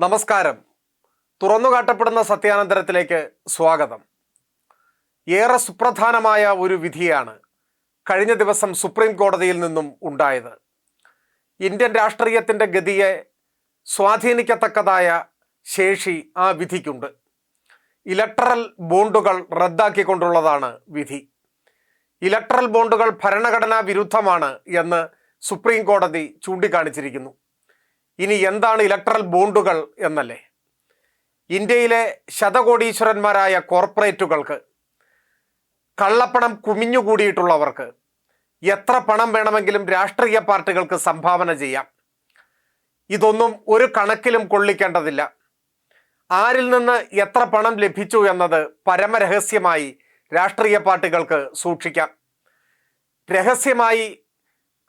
നമസ്കാരം. തുറന്നുകാട്ടപ്പെടുന്ന സത്യാനന്തരത്തിലേക്ക് സ്വാഗതം. ഏറെ സുപ്രധാനമായ ഒരു വിധിയാണ് കഴിഞ്ഞ ദിവസം സുപ്രീം കോടതിയിൽ നിന്നും ഉണ്ടായത്. ഇന്ത്യൻ രാഷ്ട്രീയത്തിന്റെ ഗതിയെ സ്വാധീനിക്കത്തക്കതായ ശേഷി ആ വിധിക്കുണ്ട്. ഇലക്ട്രൽ ബോണ്ടുകൾ റദ്ദാക്കിക്കൊണ്ടുള്ളതാണ് വിധി. ഇലക്ട്രൽ ബോണ്ടുകൾ ഭരണഘടനാ വിരുദ്ധമാണ് എന്ന് സുപ്രീം കോടതി ചൂണ്ടിക്കാണിച്ചിരിക്കുന്നു. ഇനി എന്താണ് ഇലക്ട്രൽ ബോണ്ടുകൾ എന്നല്ലേ? ഇന്ത്യയിലെ ശതകോടീശ്വരന്മാരായ കോർപ്പറേറ്റുകൾക്ക് കള്ളപ്പണം കുമിഞ്ഞുകൂടിയിട്ടുള്ളവർക്ക് എത്ര പണം വേണമെങ്കിലും രാഷ്ട്രീയ പാർട്ടികൾക്ക് സംഭാവന ചെയ്യാം. ഇതൊന്നും ഒരു കണക്കിലും കൊള്ളിക്കേണ്ടതില്ല. ആരിൽ നിന്ന് എത്ര പണം ലഭിച്ചു എന്നത് പരമരഹസ്യമായി രാഷ്ട്രീയ പാർട്ടികൾക്ക് സൂക്ഷിക്കാം. രഹസ്യമായി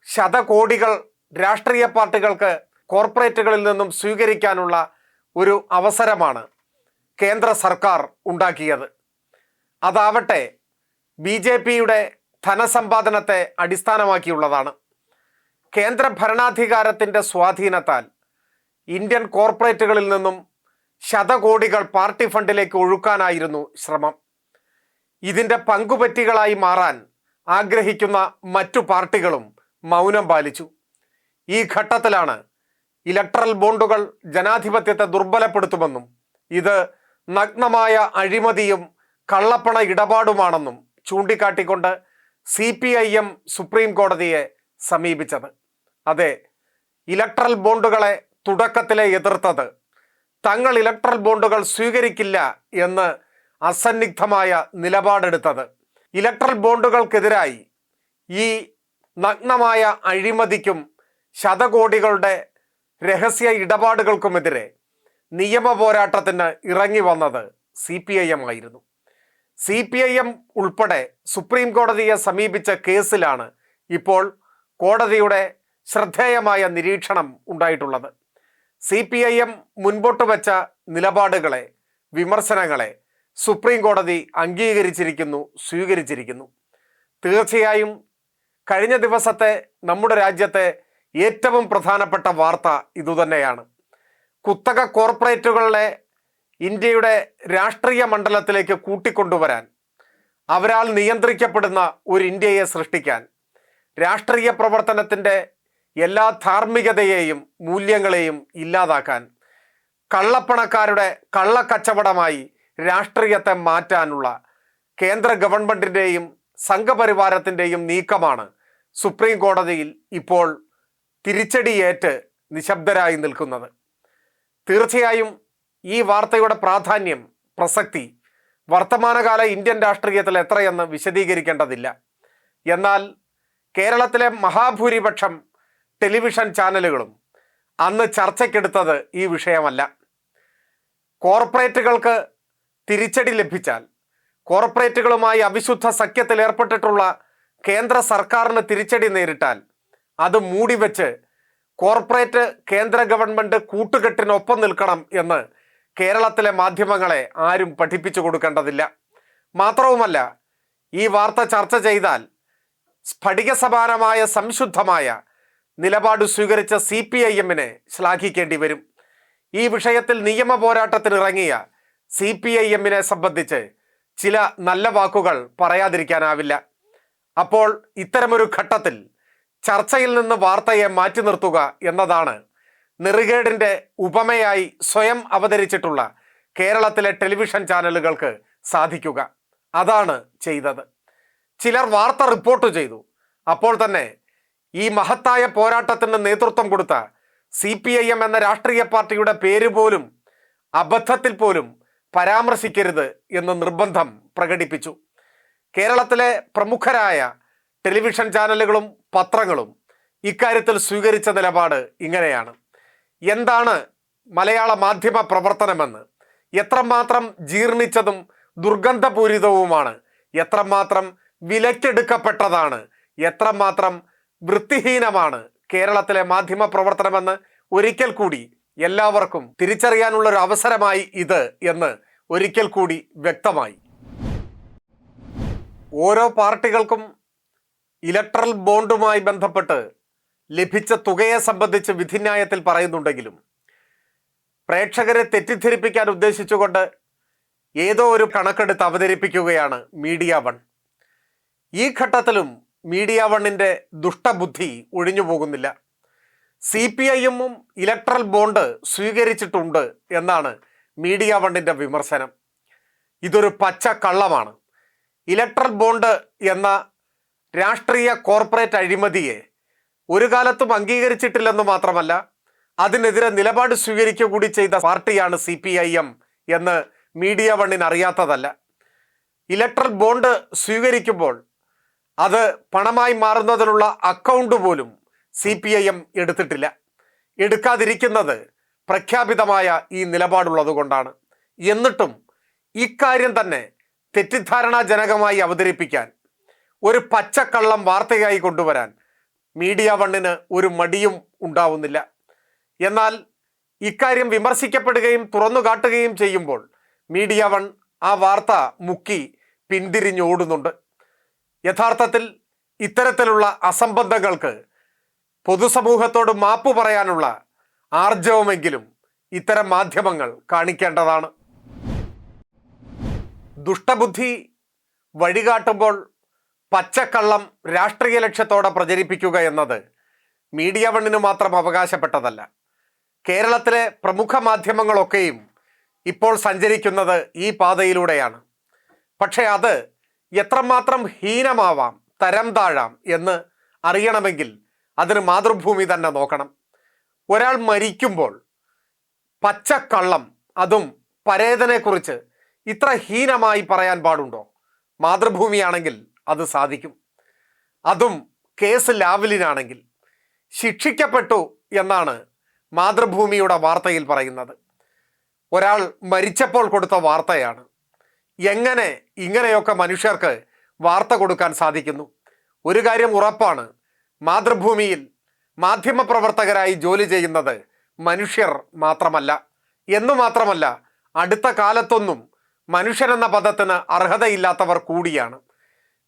ശതകോടികൾ രാഷ്ട്രീയ പാർട്ടികൾക്ക് കോർപ്പറേറ്റുകളിൽ നിന്നും സ്വീകരിക്കാനുള്ള ഒരു അവസരമാണ് കേന്ദ്ര സർക്കാർ ഉണ്ടാക്കിയത്. അതാവട്ടെ ബി ജെ പിയുടെ ധനസമ്പാദനത്തെ അടിസ്ഥാനമാക്കിയുള്ളതാണ്. കേന്ദ്ര ഭരണാധികാരത്തിന്റെ സ്വാധീനത്താൽ ഇന്ത്യൻ കോർപ്പറേറ്റുകളിൽ നിന്നും ശതകോടികൾ പാർട്ടി ഫണ്ടിലേക്ക് ഒഴുക്കാനായിരുന്നു ശ്രമം. ഇതിന്റെ പങ്കുപറ്റികളായി മാറാൻ ആഗ്രഹിക്കുന്ന മറ്റു പാർട്ടികളും മൗനം പാലിച്ചു. ഈ ഘട്ടത്തിലാണ് ഇലക്ട്രൽ ബോണ്ടുകൾ ജനാധിപത്യത്തെ ദുർബലപ്പെടുത്തുമെന്നും ഇത് നഗ്നമായ അഴിമതിയും കള്ളപ്പണ ഇടപാടുമാണെന്നും ചൂണ്ടിക്കാട്ടിക്കൊണ്ട് C P I M supreme കോടതിയെ സമീപിച്ചത്. അതെ ഇലക്ട്രൽ ബോണ്ടുകളെ തുടക്കത്തിലെ എതിർത്തത്. തങ്ങൾ ഇലക്ട്രൽ ബോണ്ടുകൾ സ്വീകരിക്കില്ല എന്ന് അസന്നിഗ്ധമായ നിലപാടെടുത്തത്. ഇലക്ട്രൽ ബോണ്ടുകൾക്കെതിരായി ഈ നഗ്നമായ അഴിമതിക്കും ശതകോടികളുടെ രഹസ്യ ഇടപാടുകൾക്കുമെതിരെ നിയമ പോരാട്ടത്തിന് ഇറങ്ങി വന്നത് സി പി ഐ എം ആയിരുന്നു. സി പി ഐ എം ഉൾപ്പെടെ സുപ്രീം കോടതിയെ സമീപിച്ച കേസിലാണ് ഇപ്പോൾ കോടതിയുടെ ശ്രദ്ധേയമായ നിരീക്ഷണം ഉണ്ടായിട്ടുള്ളത്. സി പി ഐ എം മുൻപോട്ട് വച്ച നിലപാടുകളെ വിമർശനങ്ങളെ സുപ്രീം കോടതി അംഗീകരിച്ചിരിക്കുന്നു സ്വീകരിച്ചിരിക്കുന്നു. തീർച്ചയായും കഴിഞ്ഞ ദിവസത്തെ നമ്മുടെ രാജ്യത്തെ ഏറ്റവും പ്രധാനപ്പെട്ട വാർത്ത ഇതുതന്നെയാണ്. കുത്തക കോർപ്പറേറ്റുകളെ ഇന്ത്യയുടെ രാഷ്ട്രീയ മണ്ഡലത്തിലേക്ക് കൂട്ടിക്കൊണ്ടുവരാൻ അവരാൽ നിയന്ത്രിക്കപ്പെടുന്ന ഒരു ഇന്ത്യയെ സൃഷ്ടിക്കാൻ രാഷ്ട്രീയ പ്രവർത്തനത്തിന്റെ എല്ലാ ധാർമ്മികതയെയും മൂല്യങ്ങളെയും ഇല്ലാതാക്കാൻ കള്ളപ്പണക്കാരുടെ കള്ളക്കച്ചവടമായി രാഷ്ട്രീയത്തെ മാറ്റാനുള്ള കേന്ദ്ര ഗവൺമെന്റിന്റെയും സംഘപരിവാരത്തിന്റെയും നീക്കമാണ് സുപ്രീം കോടതിയിൽ ഇപ്പോൾ തിരിച്ചടിയേറ്റ് നിശബ്ദരായി നിൽക്കുന്നത്. തീർച്ചയായും ഈ വാർത്തയുടെ പ്രാധാന്യം പ്രസക്തി വർത്തമാനകാല ഇന്ത്യൻ രാഷ്ട്രീയത്തിൽ എത്രയെന്ന് വിശദീകരിക്കേണ്ടതില്ല. എന്നാൽ കേരളത്തിലെ മഹാഭൂരിപക്ഷം ടെലിവിഷൻ ചാനലുകളും അന്ന് ചർച്ചയ്ക്കെടുത്തത് ഈ വിഷയമല്ല. കോർപ്പറേറ്റുകൾക്ക് തിരിച്ചടി ലഭിച്ചാൽ കോർപ്പറേറ്റുകളുമായി അവിശുദ്ധ സഖ്യത്തിൽ ഏർപ്പെട്ടിട്ടുള്ള കേന്ദ്ര സർക്കാരിന് തിരിച്ചടി നേരിട്ടാൽ അത് മൂടിവെച്ച് കോർപ്പറേറ്റ് കേന്ദ്ര ഗവൺമെന്റ് കൂട്ടുകെട്ടിനൊപ്പം നിൽക്കണം എന്ന് കേരളത്തിലെ മാധ്യമങ്ങളെ ആരും പഠിപ്പിച്ചു കൊടുക്കേണ്ടതില്ല. മാത്രവുമല്ല ഈ വാർത്ത ചർച്ച ചെയ്താൽ സ്ഫടിക സമാനമായ സംശുദ്ധമായ നിലപാട് സ്വീകരിച്ച സി പി ഐ എമ്മിനെ ശ്ലാഘിക്കേണ്ടി വരും. ഈ വിഷയത്തിൽ നിയമ പോരാട്ടത്തിന് ഇറങ്ങിയ സി പി ഐ എമ്മിനെ സംബന്ധിച്ച് ചില നല്ല വാക്കുകൾ പറയാതിരിക്കാനാവില്ല. അപ്പോൾ ഇത്തരമൊരു ഘട്ടത്തിൽ ചർച്ചയിൽ നിന്ന് വാർത്തയെ മാറ്റി നിർത്തുക എന്നതാണ് നെറുകേടിന്റെ ഉപമയായി സ്വയം അവതരിച്ചിട്ടുള്ള കേരളത്തിലെ ടെലിവിഷൻ ചാനലുകൾക്ക് സാധിക്കുക. അതാണ് ചെയ്തത്. ചിലർ വാർത്ത റിപ്പോർട്ട് ചെയ്തു. അപ്പോൾ തന്നെ ഈ മഹത്തായ പോരാട്ടത്തിന് നേതൃത്വം കൊടുത്ത സി പി ഐ എം എന്ന രാഷ്ട്രീയ പാർട്ടിയുടെ പേര് പോലും അബദ്ധത്തിൽ പോലും പരാമർശിക്കരുത് എന്ന് നിർബന്ധം പ്രകടിപ്പിച്ചു. കേരളത്തിലെ പ്രമുഖരായ ടെലിവിഷൻ ചാനലുകളും പത്രങ്ങളും ഇക്കാര്യത്തിൽ സ്വീകരിച്ച നിലപാട് ഇങ്ങനെയാണ്. എന്താണ് മലയാള മാധ്യമ പ്രവർത്തനമെന്ന്? എത്രമാത്രം ജീർണിച്ചതും ദുർഗന്ധപൂരിതവുമാണ്? എത്രമാത്രം വിലക്കെടുക്കപ്പെട്ടതാണ് എത്രമാത്രം വൃത്തിഹീനമാണ് കേരളത്തിലെ മാധ്യമ പ്രവർത്തനമെന്ന് ഒരിക്കൽ കൂടി എല്ലാവർക്കും തിരിച്ചറിയാനുള്ള ഒരു അവസരമായി ഇത് എന്ന് ഒരിക്കൽ കൂടി വ്യക്തമായി. ഓരോ പാർട്ടികൾക്കും ഇലക്ട്രൽ ബോണ്ടുമായി ബന്ധപ്പെട്ട് ലഭിച്ച തുകയെ സംബന്ധിച്ച് വിധിന്യായത്തിൽ പറയുന്നുണ്ടെങ്കിലും പ്രേക്ഷകരെ തെറ്റിദ്ധരിപ്പിക്കാൻ ഉദ്ദേശിച്ചുകൊണ്ട് ഏതോ ഒരു കണക്കെടുത്ത് അവതരിപ്പിക്കുകയാണ് മീഡിയ വൺ. ഈ ഘട്ടത്തിലും മീഡിയ വണ്ണിന്റെ ദുഷ്ടബുദ്ധി ഒഴിഞ്ഞു പോകുന്നില്ല. സി പി ഐയും ഇലക്ട്രൽ ബോണ്ട് സ്വീകരിച്ചിട്ടുണ്ട് എന്നാണ് മീഡിയ വണ്ണിന്റെ വിമർശനം. ഇതൊരു പച്ച കള്ളമാണ്. ഇലക്ട്രൽ ബോണ്ട് എന്ന രാഷ്ട്രീയ കോർപ്പറേറ്റ് അഴിമതിയെ ഒരു കാലത്തും അംഗീകരിച്ചിട്ടില്ലെന്ന് മാത്രമല്ല അതിനെതിരെ നിലപാട് സ്വീകരിക്കുക കൂടി ചെയ്ത പാർട്ടിയാണ് സി പി ഐ എം എന്ന് മീഡിയ വണ്ണിന് അറിയാത്തതല്ല. ഇലക്ട്രൽ ബോണ്ട് സ്വീകരിക്കുമ്പോൾ അത് പണമായി മാറുന്നതിനുള്ള അക്കൗണ്ട് പോലും സി പി ഐ എം എടുത്തിട്ടില്ല. എടുക്കാതിരിക്കുന്നത് പ്രഖ്യാപിതമായ ഈ നിലപാടുള്ളത് കൊണ്ടാണ്. എന്നിട്ടും ഇക്കാര്യം തന്നെ തെറ്റിദ്ധാരണാജനകമായി അവതരിപ്പിക്കാൻ ഒരു പച്ചക്കള്ളം വാർത്തയായി കൊണ്ടുവരാൻ മീഡിയ വണ്ണിന് ഒരു മടിയും ഉണ്ടാവുന്നില്ല. എന്നാൽ ഇക്കാര്യം വിമർശിക്കപ്പെടുകയും തുറന്നു കാട്ടുകയും ചെയ്യുമ്പോൾ മീഡിയ വൺ ആ വാർത്ത മുക്കി പിന്തിരിഞ്ഞോടുന്നുണ്ട്. യഥാർത്ഥത്തിൽ ഇത്തരത്തിലുള്ള അസംബന്ധങ്ങൾക്ക് പൊതുസമൂഹത്തോട് മാപ്പ് പറയാനുള്ള ആർജവമെങ്കിലും ഇത്തരം മാധ്യമങ്ങൾ കാണിക്കേണ്ടതാണ്. ദുഷ്ടബുദ്ധി വഴികാട്ടുമ്പോൾ പച്ചക്കള്ളം രാഷ്ട്രീയ ലക്ഷ്യത്തോടെ പ്രചരിപ്പിക്കുക എന്നത് മീഡിയ വണ്ണിന് മാത്രം അവകാശപ്പെട്ടതല്ല. കേരളത്തിലെ പ്രമുഖ മാധ്യമങ്ങളൊക്കെയും ഇപ്പോൾ സഞ്ചരിക്കുന്നത് ഈ പാതയിലൂടെയാണ്. പക്ഷേ അത് എത്രമാത്രം ഹീനമാവാം തരം താഴാം എന്ന് അറിയണമെങ്കിൽ അതിന് മാതൃഭൂമി തന്നെ നോക്കണം. ഒരാൾ മരിക്കുമ്പോൾ പച്ചക്കള്ളം അതും പരേതനെക്കുറിച്ച് ഇത്ര ഹീനമായി പറയാൻ പാടുണ്ടോ? മാതൃഭൂമിയാണെങ്കിൽ അത് സാധിക്കും. അതും കേസ് ലാവലിനാണെങ്കിൽ ശിക്ഷിക്കപ്പെട്ടു എന്നാണ് മാതൃഭൂമിയുടെ വാർത്തയിൽ പറയുന്നത്. ഒരാൾ മരിച്ചപ്പോൾ കൊടുത്ത വാർത്തയാണ്. എങ്ങനെ ഇങ്ങനെയൊക്കെ മനുഷ്യർക്ക് വാർത്ത കൊടുക്കാൻ സാധിക്കുന്നു? ഒരു കാര്യം ഉറപ്പാണ്. മാതൃഭൂമിയിൽ മാധ്യമപ്രവർത്തകരായി ജോലി ചെയ്യുന്നത് മനുഷ്യർ മാത്രമല്ല. എന്നു മാത്രമല്ല അടുത്ത കാലത്തൊന്നും മനുഷ്യരെന്ന പദത്തിന് അർഹതയില്ലാത്തവർ കൂടിയാണ്.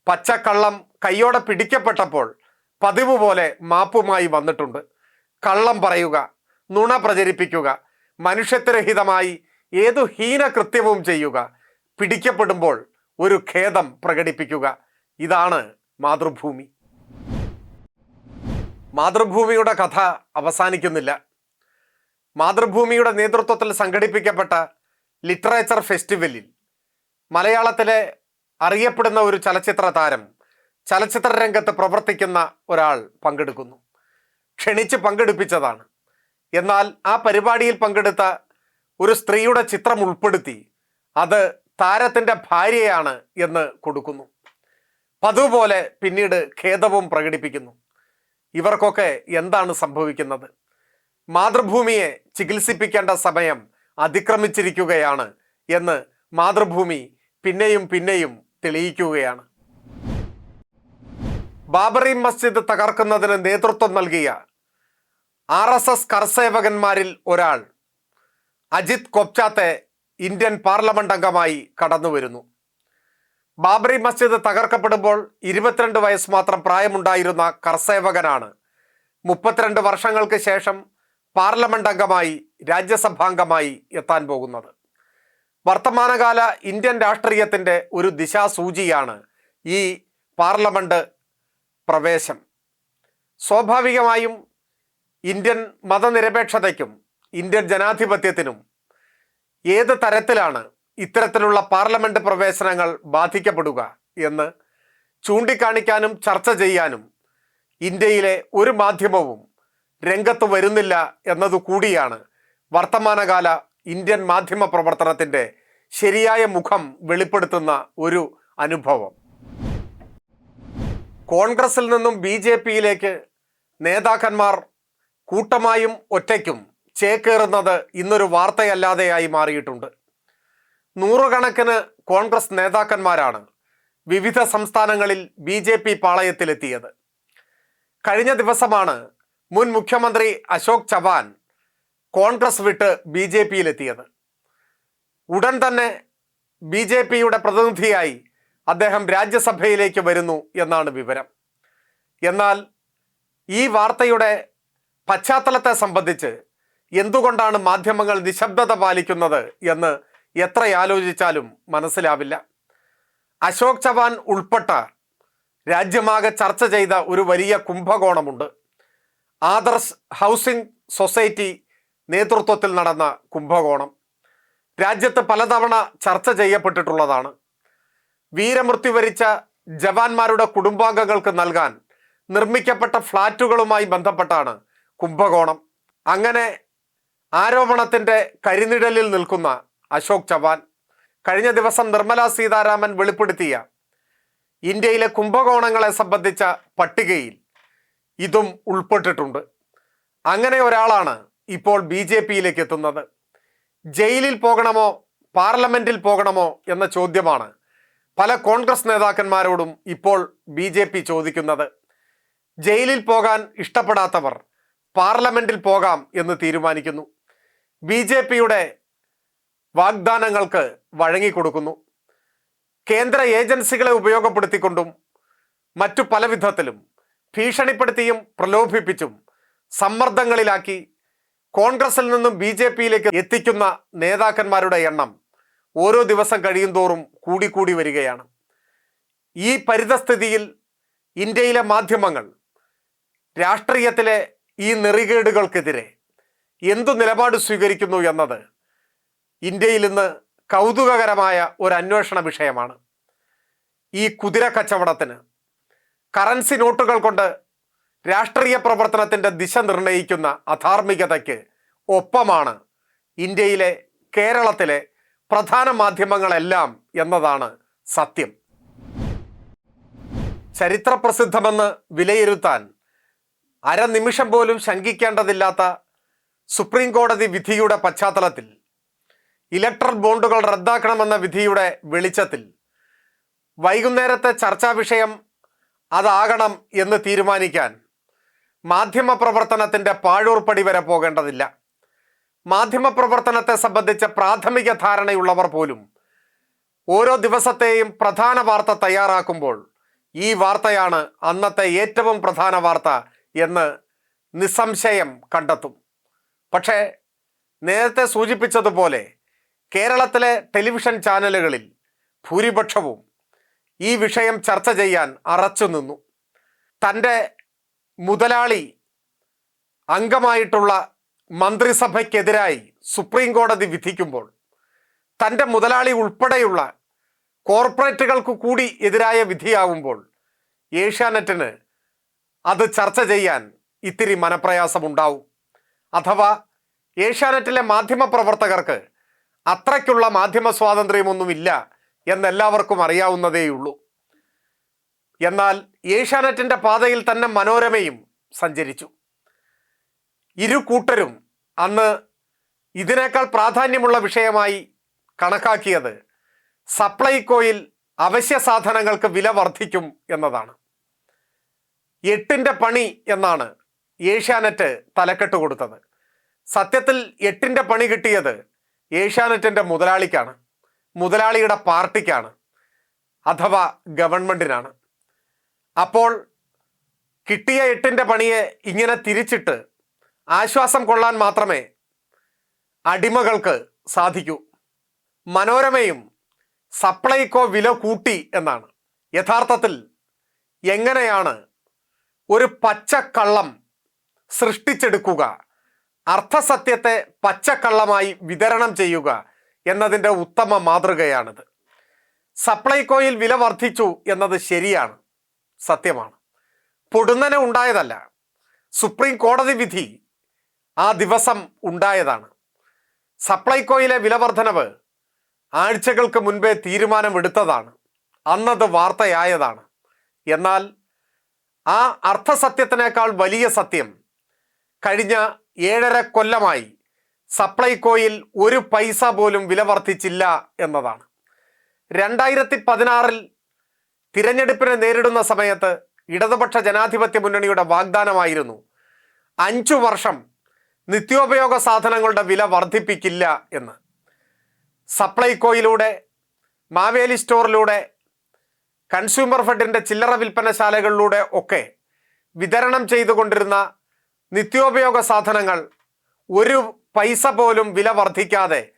പച്ചക്കള്ളം കയ്യോടെ പിടിക്കപ്പെട്ടപ്പോൾ പതിവ് പോലെ മാപ്പുമായി വന്നിട്ടുണ്ട്. കള്ളം പറയുക നുണ പ്രചരിപ്പിക്കുക മനുഷ്യത്വരഹിതമായി ഏതു ഹീനകൃത്യവും ചെയ്യുക പിടിക്കപ്പെടുമ്പോൾ ഒരു ഖേദം പ്രകടിപ്പിക്കുക. ഇതാണ് മാതൃഭൂമി. മാതൃഭൂമിയുടെ കഥ അവസാനിക്കുന്നില്ല. മാതൃഭൂമിയുടെ നേതൃത്വത്തിൽ സംഘടിപ്പിക്കപ്പെട്ട ലിറ്ററേച്ചർ ഫെസ്റ്റിവലിൽ മലയാളത്തിലെ അറിയപ്പെടുന്ന ഒരു ചലച്ചിത്ര താരം ചലച്ചിത്ര രംഗത്ത് പ്രവർത്തിക്കുന്ന ഒരാൾ പങ്കെടുക്കുന്നു. ക്ഷണിച്ച് പങ്കെടുപ്പിച്ചതാണ്. എന്നാൽ ആ പരിപാടിയിൽ പങ്കെടുത്ത ഒരു സ്ത്രീയുടെ ചിത്രം ഉൾപ്പെടുത്തി അത് താരത്തിന്റെ ഭാര്യയാണ് എന്ന് കൊടുക്കുന്നു. പതുപോലെ പിന്നീട് ഖേദവും പ്രകടിപ്പിക്കുന്നു. ഇവർക്കൊക്കെ എന്താണ് സംഭവിക്കുന്നത്? മാതൃഭൂമിയെ ചികിത്സിപ്പിക്കേണ്ട സമയം അതിക്രമിച്ചിരിക്കുകയാണ് എന്ന് മാതൃഭൂമി പിന്നെയും പിന്നെയും തെളിയിക്കുകയാണ്. ബാബറി മസ്ജിദ് തകർക്കുന്നതിന് നേതൃത്വം നൽകിയ ആർ എസ് എസ് കർസേവകന്മാരിൽ ഒരാൾ അജിത് കൊപ്ചാത്തെ ഇന്ത്യൻ പാർലമെന്റ് അംഗമായി കടന്നുവരുന്നു ബാബറി മസ്ജിദ് തകർക്കപ്പെടുമ്പോൾ ഇരുപത്തിരണ്ട് വയസ്സ് മാത്രം പ്രായമുണ്ടായിരുന്ന കർസേവകനാണ് മുപ്പത്തിരണ്ട് വർഷങ്ങൾക്ക് ശേഷം പാർലമെന്റ് അംഗമായി രാജ്യസഭാംഗമായി എത്താൻ പോകുന്നത്. വർത്തമാനകാല ഇന്ത്യൻ രാഷ്ട്രീയത്തിന്റെ ഒരു ദിശാസൂചിയാണ് ഈ പാർലമെന്റ് പ്രവേശം. സ്വാഭാവികമായും ഇന്ത്യൻ മതനിരപേക്ഷതയ്ക്കും ഇന്ത്യൻ ജനാധിപത്യത്തിനും ഏത് തരത്തിലാണ് ഇത്തരത്തിലുള്ള പാർലമെന്റ് പ്രവേശനങ്ങൾ ബാധിക്കപ്പെടുക എന്ന് ചൂണ്ടിക്കാണിക്കാനും ചർച്ച ചെയ്യാനും ഇന്ത്യയിലെ ഒരു മാധ്യമവും രംഗത്ത് വരുന്നില്ല എന്നതു കൂടിയാണ് വർത്തമാനകാല ഇന്ത്യൻ മാധ്യമ പ്രവർത്തനത്തിന്റെ ശരിയായ മുഖം വെളിപ്പെടുത്തുന്ന ഒരു അനുഭവം. കോൺഗ്രസിൽ നിന്നും ബി ജെ പിയിലേക്ക് നേതാക്കന്മാർ കൂട്ടമായും ഒറ്റയ്ക്കും ചേക്കേറുന്നത് ഇന്നൊരു വാർത്തയല്ലാതെയായി മാറിയിട്ടുണ്ട്. നൂറുകണക്കിന് കോൺഗ്രസ് നേതാക്കന്മാരാണ് വിവിധ സംസ്ഥാനങ്ങളിൽ ബി ജെ പി പാളയത്തിലെത്തിയത്. കഴിഞ്ഞ ദിവസമാണ് മുൻ മുഖ്യമന്ത്രി അശോക് ചവാൻ കോൺഗ്രസ് വിട്ട് ബി ജെ പിയിലെത്തിയത്. ഉടൻ തന്നെ ബി ജെ പിയുടെ പ്രതിനിധിയായി അദ്ദേഹം രാജ്യസഭയിലേക്ക് വരുന്നു എന്നാണ് വിവരം. എന്നാൽ ഈ വാർത്തയുടെ പശ്ചാത്തലത്തെ സംബന്ധിച്ച് എന്തുകൊണ്ടാണ് മാധ്യമങ്ങൾ നിശബ്ദത പാലിക്കുന്നത് എന്ന് എത്രയാലോചിച്ചാലും മനസ്സിലാവില്ല. അശോക് ചവാൻ ഉൾപ്പെട്ട രാജ്യമാകെ ചർച്ച ചെയ്ത ഒരു വലിയ കുംഭകോണമുണ്ട്. ആദർശ് ഹൗസിംഗ് സൊസൈറ്റി നേതൃത്വത്തിൽ നടന്ന കുംഭകോണം. രാജ്യത്ത് പലതവണ ചർച്ച ചെയ്യപ്പെട്ടിട്ടുള്ളതാണ്. വീരമൃത്യു വരിച്ച ജവാന്മാരുടെ കുടുംബാംഗങ്ങൾക്ക് നൽകാൻ നിർമ്മിക്കപ്പെട്ട ഫ്ളാറ്റുകളുമായി ബന്ധപ്പെട്ടാണ് കുംഭകോണം. അങ്ങനെ ആരോപണത്തിന്റെ കരിനിഴലിൽ നിൽക്കുന്ന അശോക് ചവാൻ കഴിഞ്ഞ ദിവസം നിർമ്മല സീതാരാമൻ വെളിപ്പെടുത്തിയ ഇന്ത്യയിലെ കുംഭകോണങ്ങളെ സംബന്ധിച്ച പട്ടികയിൽ ഇതും ഉൾപ്പെട്ടിട്ടുണ്ട്. അങ്ങനെ ഒരാളാണ് ഇപ്പോൾ ബി ജെ പിയിലേക്ക് എത്തുന്നത് ജയിലിൽ പോകണമോ പാർലമെന്റിൽ പോകണമോ എന്ന ചോദ്യമാണ് പല കോൺഗ്രസ് നേതാക്കന്മാരോടും ഇപ്പോൾ ബി ജെ പി ചോദിക്കുന്നത്. ജയിലിൽ പോകാൻ ഇഷ്ടപ്പെടാത്തവർ പാർലമെന്റിൽ പോകാം എന്ന് തീരുമാനിക്കുന്നു. ബി ജെ പിയുടെ വാഗ്ദാനങ്ങൾക്ക് വഴങ്ങിക്കൊടുക്കുന്നു. കേന്ദ്ര ഏജൻസികളെ ഉപയോഗപ്പെടുത്തിക്കൊണ്ടും മറ്റു പല വിധത്തിലും ഭീഷണിപ്പെടുത്തിയും പ്രലോഭിപ്പിച്ചും സമ്മർദ്ദങ്ങളിലാക്കി കോൺഗ്രസിൽ നിന്നും ബി ജെ പിയിലേക്ക് എത്തിക്കുന്ന നേതാക്കന്മാരുടെ എണ്ണം ഓരോ ദിവസം കഴിയും തോറും കൂടിക്കൂടി വരികയാണ്. ഈ പരിതസ്ഥിതിയിൽ ഇന്ത്യയിലെ മാധ്യമങ്ങൾ രാഷ്ട്രീയത്തിലെ ഈ നെറികേടുകൾക്കെതിരെ എന്തു നിലപാട് സ്വീകരിക്കുന്നു എന്നത് ഇന്ത്യയിൽ ഇന്ന് കൗതുകകരമായ ഒരു അന്വേഷണ വിഷയമാണ്. ഈ കുതിര കച്ചവടത്തിന് കറൻസി നോട്ടുകൾ കൊണ്ട് രാഷ്ട്രീയ പ്രവർത്തനത്തിന്റെ ദിശ നിർണയിക്കുന്ന അധാർമികതയ്ക്ക് ഒപ്പമാണ് ഇന്ത്യയിലെ കേരളത്തിലെ പ്രധാന മാധ്യമങ്ങളെല്ലാം എന്നതാണ് സത്യം. ചരിത്രപ്രസിദ്ധമെന്ന് വിലയിരുത്താൻ അരനിമിഷം പോലും ശങ്കിക്കേണ്ടതില്ലാത്ത സുപ്രീം കോടതി വിധിയുടെ പശ്ചാത്തലത്തിൽ ഇലക്ട്രൽ ബോണ്ടുകൾ റദ്ദാക്കണമെന്ന വിധിയുടെ വെളിച്ചത്തിൽ വൈകുന്നേരത്തെ ചർച്ചാ വിഷയം അതാകണം എന്ന് തീരുമാനിക്കാൻ മാധ്യമപ്രവർത്തനത്തിന്റെ പാഴൂർപ്പടി വരെ പോകേണ്ടതില്ല. മാധ്യമ പ്രവർത്തനത്തെ സംബന്ധിച്ച പ്രാഥമിക ധാരണയുള്ളവർ പോലും ഓരോ ദിവസത്തെയും പ്രധാന വാർത്ത തയ്യാറാക്കുമ്പോൾ ഈ വാർത്തയാണ് അന്നത്തെ ഏറ്റവും പ്രധാന വാർത്ത എന്ന് നിസ്സംശയം കണ്ടെത്തും. പക്ഷേ നേരത്തെ സൂചിപ്പിച്ചതുപോലെ കേരളത്തിലെ ടെലിവിഷൻ ചാനലുകളിൽ ഭൂരിപക്ഷവും ഈ വിഷയം ചർച്ച ചെയ്യാൻ അറച്ചു നിന്നു തന്റെ മുതലാളി അംഗമായിട്ടുള്ള മന്ത്രിസഭയ്ക്കെതിരായി സുപ്രീം കോടതി വിധിക്കുമ്പോൾ തന്റെ മുതലാളി ഉൾപ്പെടെയുള്ള കോർപ്പറേറ്റുകൾക്ക് കൂടി എതിരായ വിധിയാവുമ്പോൾ ഏഷ്യാനെറ്റിന് അത് ചർച്ച ചെയ്യാൻ ഇത്തിരി മനപ്രയാസമുണ്ടാവും. അഥവാ ഏഷ്യാനെറ്റിലെ മാധ്യമപ്രവർത്തകർക്ക് അത്രയ്ക്കുള്ള മാധ്യമ സ്വാതന്ത്ര്യമൊന്നുമില്ല എന്നെല്ലാവർക്കും അറിയാവുന്നതേയുള്ളൂ. എന്നാൽ ഏഷ്യാനെറ്റിന്റെ പാതയിൽ തന്നെ മനോരമയും സഞ്ചരിച്ചു. ഇരു കൂട്ടരും അന്ന് ഇതിനേക്കാൾ പ്രാധാന്യമുള്ള വിഷയമായി കണക്കാക്കിയത് സപ്ലൈകോയിൽ അവശ്യ സാധനങ്ങൾക്ക് വില വർദ്ധിക്കും എന്നതാണ്. എട്ടിന്റെ പണി എന്നാണ് ഏഷ്യാനെറ്റ് തലക്കെട്ട് കൊടുത്തത്. സത്യത്തിൽ എട്ടിന്റെ പണി കിട്ടിയത് ഏഷ്യാനെറ്റിന്റെ മുതലാളിക്കാണ് മുതലാളിയുടെ പാർട്ടിക്കാണ് അഥവാ ഗവൺമെന്റിനാണ് അപ്പോൾ കിട്ടിയ എട്ടിന്റെ പണിയെ ഇങ്ങനെ തിരിച്ചിട്ട് ആശ്വാസം കൊള്ളാൻ മാത്രമേ അടിമകൾക്ക് സാധിക്കൂ. മനോരമയും സപ്ലൈകോ വില കൂട്ടി എന്നാണ്. യഥാർത്ഥത്തിൽ എങ്ങനെയാണ് ഒരു പച്ചക്കള്ളം സൃഷ്ടിച്ചെടുക്കുക അർത്ഥസത്യത്തെ പച്ചക്കള്ളമായി വിതരണം ചെയ്യുക എന്നതിന്റെ ഉത്തമ മാതൃകയാണിത്. സപ്ലൈകോയിൽ വില വർദ്ധിച്ചു എന്നത് ശരിയാണ്. സത്യമാണ്. പൊടുന്നനെ ഉണ്ടായതല്ല. സുപ്രീം കോടതി വിധി ആ ദിവസം ഉണ്ടായതാണ്. സപ്ലൈകോയിലെ വില വർധനവ് ആഴ്ചകൾക്ക് മുൻപേ തീരുമാനമെടുത്തതാണ്. അന്നത് വാർത്തയായതാണ്. എന്നാൽ ആ അർത്ഥസത്യത്തിനേക്കാൾ വലിയ സത്യം കഴിഞ്ഞ ഏഴര കൊല്ലമായി സപ്ലൈകോയിൽ ഒരു പൈസ പോലും വില വർദ്ധിച്ചില്ല എന്നതാണ്. രണ്ടായിരത്തി പതിനാറിൽ തിരഞ്ഞെടുപ്പിനെ നേരിടുന്ന സമയത്ത് ഇടതുപക്ഷ ജനാധിപത്യ മുന്നണിയുടെ വാഗ്ദാനമായിരുന്നു. അഞ്ചു വർഷം നിത്യോപയോഗ സാധനങ്ങളുടെ വില വർദ്ധിപ്പിക്കില്ല എന്ന്. സപ്ലൈകോയിലൂടെ മാവേലി സ്റ്റോറിലൂടെ കൺസ്യൂമർ ഫെഡിന്റെ ചില്ലറ വിൽപ്പനശാലകളിലൂടെ ഒക്കെ വിതരണം ചെയ്തുകൊണ്ടിരുന്ന നിത്യോപയോഗ സാധനങ്ങൾ ഒരു പൈസ പോലും വില വർദ്ധിക്കാതെ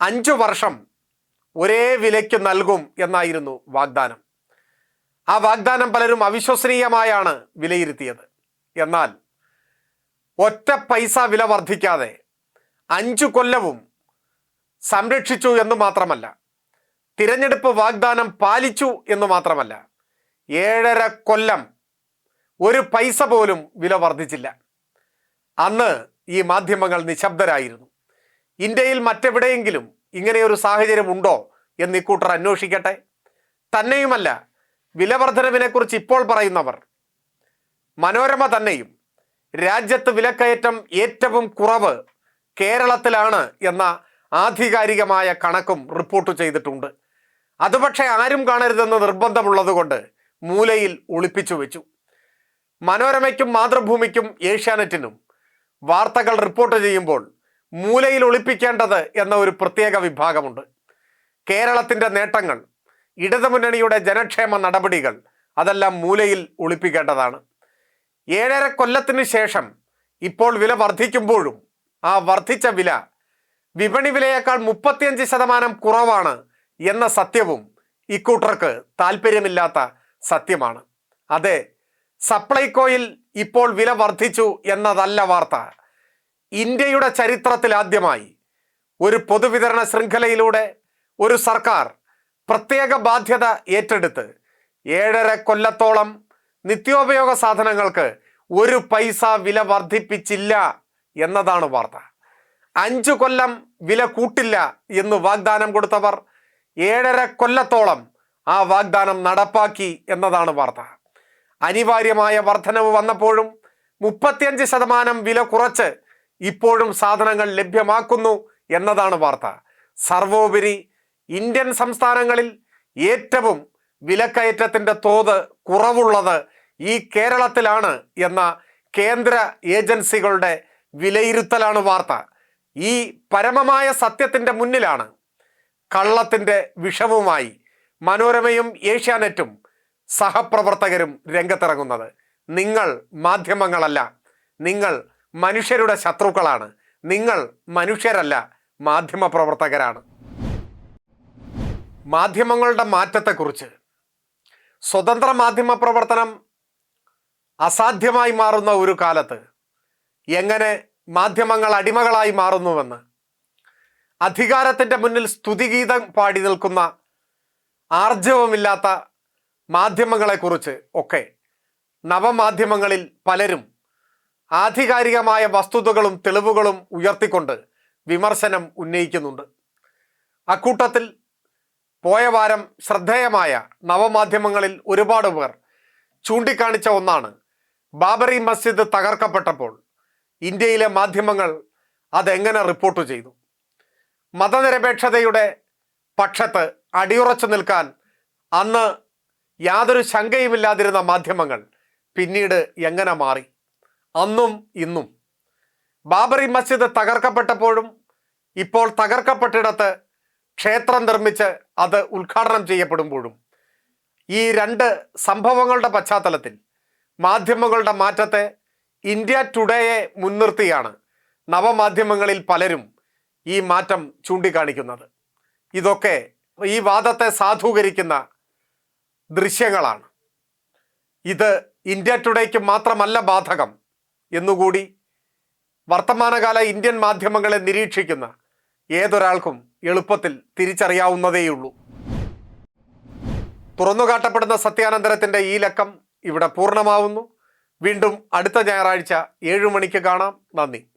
അഞ്ചു വർഷം ഒരേ വിലയ്ക്ക് നൽകും എന്നായിരുന്നു വാഗ്ദാനം. ആ വാഗ്ദാനം പലരും അവിശ്വസനീയമായാണ് വിലയിരുത്തിയത്. എന്നാൽ ഒറ്റ പൈസ വില വർദ്ധിക്കാതെ അഞ്ചു കൊല്ലവും സംരക്ഷിച്ചു എന്ന് മാത്രമല്ല തിരഞ്ഞെടുപ്പ് വാഗ്ദാനം പാലിച്ചു എന്ന് മാത്രമല്ല ഏഴര കൊല്ലം ഒരു പൈസ പോലും വില വർദ്ധിച്ചില്ല. അന്ന് ഈ മാധ്യമങ്ങൾ നിശബ്ദരായിരുന്നു. ഇന്ത്യയിൽ മറ്റെവിടെയെങ്കിലും ഇങ്ങനെയൊരു സാഹചര്യം ഉണ്ടോ എന്ന് ഇക്കൂട്ടർ അന്വേഷിക്കട്ടെ. തന്നെയുമല്ല വിലവർധനവിനെക്കുറിച്ച് ഇപ്പോൾ പറയുന്നവർ മനോരമ തന്നെയും രാജ്യത്ത് വിലക്കയറ്റം ഏറ്റവും കുറവ് കേരളത്തിലാണ് എന്ന ആധികാരികമായ കണക്കും റിപ്പോർട്ട് ചെയ്തിട്ടുണ്ട്. അത് പക്ഷേ ആരും കാണരുതെന്ന് നിർബന്ധമുള്ളതുകൊണ്ട് മൂലയിൽ ഒളിപ്പിച്ചു വെച്ചു. മനോരമയ്ക്കും മാതൃഭൂമിക്കും ഏഷ്യാനെറ്റിനും വാർത്തകൾ റിപ്പോർട്ട് ചെയ്യുമ്പോൾ മൂലയിൽ ഒളിപ്പിക്കേണ്ടത് എന്ന ഒരു പ്രത്യേക വിഭാഗമുണ്ട്. കേരളത്തിന്റെ നേട്ടങ്ങൾ ഇടതുമുന്നണിയുടെ ജനക്ഷേമ നടപടികൾ അതെല്ലാം മൂലയിൽ ഒളിപ്പിക്കേണ്ടതാണ്. ഏഴര കൊല്ലത്തിന് ശേഷം ഇപ്പോൾ വില വർദ്ധിക്കുമ്പോഴും ആ വർദ്ധിച്ച വില വിപണി വിലയേക്കാൾ മുപ്പത്തിയഞ്ച് ശതമാനം കുറവാണ് എന്ന സത്യവും ഇക്കൂട്ടർക്ക് താല്പര്യമില്ലാത്ത സത്യമാണ്. അതെ സപ്ലൈകോയിൽ ഇപ്പോൾ വില വർദ്ധിച്ചു എന്നതല്ല വാർത്ത. ഇന്ത്യയുടെ ചരിത്രത്തിൽ ആദ്യമായി ഒരു പൊതുവിതരണ ശൃംഖലയിലൂടെ ഒരു സർക്കാർ പ്രത്യേക ബാധ്യത ഏറ്റെടുത്ത് ഏഴര കൊല്ലത്തോളം നിത്യോപയോഗ സാധനങ്ങൾക്ക് ഒരു പൈസ വില വർദ്ധിപ്പിച്ചില്ല എന്നതാണ് വാർത്ത. അഞ്ചു കൊല്ലം വില കൂട്ടില്ല എന്ന് വാഗ്ദാനം കൊടുത്തവർ ഏഴര കൊല്ലത്തോളം ആ വാഗ്ദാനം നടപ്പാക്കി എന്നതാണ് വാർത്ത. അനിവാര്യമായ വർധനവ് വന്നപ്പോഴും മുപ്പത്തിയഞ്ച് ശതമാനം വില കുറച്ച് ഇപ്പോഴും സാധനങ്ങൾ ലഭ്യമാക്കുന്നു എന്നതാണ് വാർത്ത. സർവോപരി ഇന്ത്യൻ സംസ്ഥാനങ്ങളിൽ ഏറ്റവും വിലക്കയറ്റത്തിന്റെ തോത് കുറവുള്ളത് ഈ കേരളത്തിലാണ് എന്ന കേന്ദ്ര ഏജൻസികളുടെ വിലയിരുത്തലാണ് വാർത്ത. ഈ പരമമായ സത്യത്തിന്റെ മുന്നിലാണ് കള്ളത്തിന്റെ വിഷവുമായി മനോരമയും ഏഷ്യാനെറ്റും സഹപ്രവർത്തകരും രംഗത്തിറങ്ങുന്നത്. നിങ്ങൾ മാധ്യമങ്ങളല്ല. നിങ്ങൾ മനുഷ്യരുടെ ശത്രുക്കളാണ്. നിങ്ങൾ മനുഷ്യരല്ല മാധ്യമ പ്രവർത്തകരാണ് മാധ്യമങ്ങളുടെ മാറ്റത്തെക്കുറിച്ച്. സ്വതന്ത്ര മാധ്യമ പ്രവർത്തനം അസാധ്യമായി മാറുന്ന ഒരു കാലത്ത് എങ്ങനെ മാധ്യമങ്ങൾ അടിമകളായി മാറുന്നുവെന്ന് അധികാരത്തിന്റെ മുന്നിൽ സ്തുതിഗീതം പാടി നിൽക്കുന്ന ആർജവമില്ലാത്ത മാധ്യമങ്ങളെക്കുറിച്ച് ഒക്കെ നവമാധ്യമങ്ങളിൽ പലരും ആധികാരികമായ വസ്തുതകളും തെളിവുകളും ഉയർത്തിക്കൊണ്ട് വിമർശനം ഉന്നയിക്കുന്നുണ്ട്. അക്കൂട്ടത്തിൽ പോയ വാരം ശ്രദ്ധേയമായ നവമാധ്യമങ്ങളിൽ ഒരുപാട് പേർ ചൂണ്ടിക്കാണിച്ച ഒന്നാണ്. ബാബറി മസ്ജിദ് തകർക്കപ്പെട്ടപ്പോൾ ഇന്ത്യയിലെ മാധ്യമങ്ങൾ അതെങ്ങനെ റിപ്പോർട്ട് ചെയ്തു? മതനിരപേക്ഷതയുടെ പക്ഷത്ത് അടിയുറച്ചു നിൽക്കാൻ അന്ന് യാതൊരു ശങ്കയുമില്ലാതിരുന്ന മാധ്യമങ്ങൾ പിന്നീട് എങ്ങനെ മാറി? അന്നും ഇന്നും. ബാബറി മസ്ജിദ് തകർക്കപ്പെട്ടപ്പോഴും ഇപ്പോൾ തകർക്കപ്പെട്ടിടത്ത് ക്ഷേത്രം നിർമ്മിച്ച് അത് ഉദ്ഘാടനം ചെയ്യപ്പെടുമ്പോഴും ഈ രണ്ട് സംഭവങ്ങളുടെ പശ്ചാത്തലത്തിൽ മാധ്യമങ്ങളുടെ മാറ്റത്തെ ഇന്ത്യ ടുഡേയെ മുൻനിർത്തിയാണ് നവമാധ്യമങ്ങളിൽ പലരും ഈ മാറ്റം ചൂണ്ടിക്കാണിക്കുന്നത്. ഇതൊക്കെ ഈ വാദത്തെ സാധൂകരിക്കുന്ന ദൃശ്യങ്ങളാണ്. ഇത് ഇന്ത്യ ടുഡേക്ക് മാത്രമല്ല ബാധകം എന്നുകൂടി വർത്തമാനകാല ഇന്ത്യൻ മാധ്യമങ്ങളെ നിരീക്ഷിക്കുന്ന ഏതൊരാൾക്കും എളുപ്പത്തിൽ തിരിച്ചറിയാവുന്നതേയുള്ളൂ. തുറന്നുകാട്ടപ്പെടുന്ന സത്യാനന്തരത്തിന്റെ ഈ ലക്കം ഇവിടെ പൂർണമാവുന്നു. വീണ്ടും അടുത്ത ഞായറാഴ്ച ഏഴു മണിക്ക് കാണാം. നന്ദി.